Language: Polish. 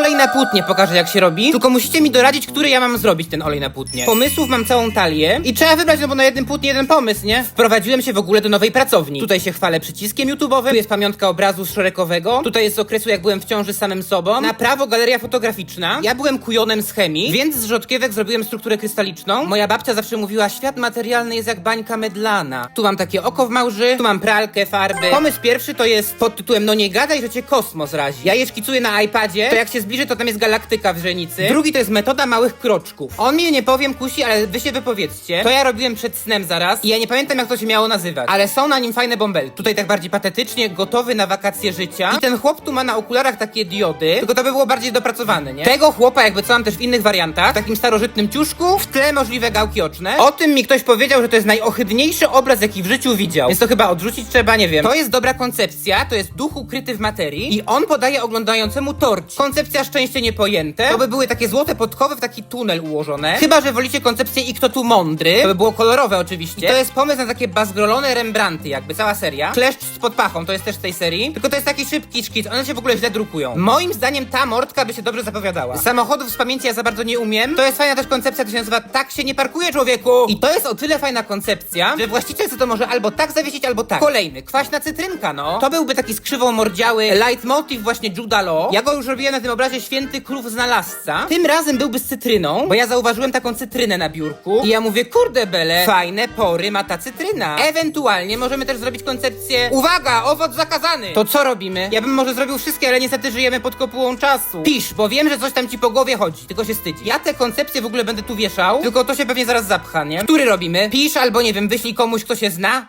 olej na płótnie pokażę jak się robi, tylko musicie mi doradzić, który ja mam zrobić ten olej na płótnie. Pomysłów mam całą talię i trzeba wybrać, no bo na jednym płótnie jeden pomysł, nie? Wprowadziłem się w ogóle do nowej pracowni. Tutaj się chwalę przyciskiem YouTube'owym, tu jest pamiątka obrazu z Shrekowego, tutaj jest z okresu jak byłem w ciąży z samym sobą. Na prawo galeria fotograficzna. Ja byłem kujonem z chemii, więc z rzodkiewek zrobiłem strukturę krystaliczną. Moja babcia zawsze mówiła, świat materialny jest jak bańka medlana. Tu mam takie oko w małży, tu mam pralkę, farby. Pomysł pierwszy to jest pod tytułem No nie gadaj, że cię kosmos razi. Ja je szkicuję na iPadzie, to jak się zbliży, to tam jest galaktyka w źrenicy. Drugi to jest metoda małych kroczków. On mnie nie powiem kusi, ale wy się wypowiedzcie. To ja robiłem przed snem zaraz i ja nie pamiętam jak to się miało nazywać. Ale są na nim fajne bąbelki. Tutaj tak bardziej patetycznie, gotowy na wakacje życia. I ten chłop tu ma na okularach takie diody, tylko to by było bardziej dopracowane, nie? Tego chłopa jakby co mam też w innych wariantach, w takim starożytnym ciuszku, w tle możliwe gałki oczne. O tym mi ktoś powiedział, że to jest najohydniejszy obraz, jaki w życiu widział. Więc to chyba odrzucić trzeba, nie wiem. To jest dobra koncepcja, to jest duch ukryty w materii i on podaje oglądającemu torć. Koncepcja szczęście niepojęte. To by były takie złote podkowy w taki tunel ułożone. Chyba, że wolicie koncepcję i kto tu mądry. To by było kolorowe oczywiście. I to jest pomysł na takie bazgrolone Rembrandty, jakby cała seria. Kleszcz z podpachą, to jest też z tej serii. Tylko to jest taki szybki szkic, one się w ogóle źle drukują. Moim zdaniem ta mordka by się dobrze zapowiadała. Samochodów z pamięci ja za bardzo nie umiem. To jest fajna też koncepcja, to się nazywa tak się nie parkuje człowieku. I to jest o tyle fajna koncepcja, że właściciel to może albo tak zawiesić, albo tak. Kolejny, kwaśna cytrynka, no. To byłby taki skrzywą mordziały leitmotiv właśnie Juda Law. Ja go już robiłem na tym obrazie Święty Krów Znalazca. Tym razem byłby z cytryną, bo ja zauważyłem taką cytrynę na biurku. I ja mówię, kurde bele, fajne pory ma ta cytryna. Ewentualnie możemy też zrobić koncepcję, uwaga, owoc zakazany. To co robimy? Ja bym może zrobił wszystkie, ale niestety żyjemy pod kopułą czasu. Pisz, bo wiem, że coś tam ci po głowie chodzi, tylko się wstydzi. Ja te koncepcje w ogóle będę tu wieszał, tylko to się pewnie zaraz zapcha, nie? Który robimy? Pisz albo nie wiem, wyślij komuś, kto się zna.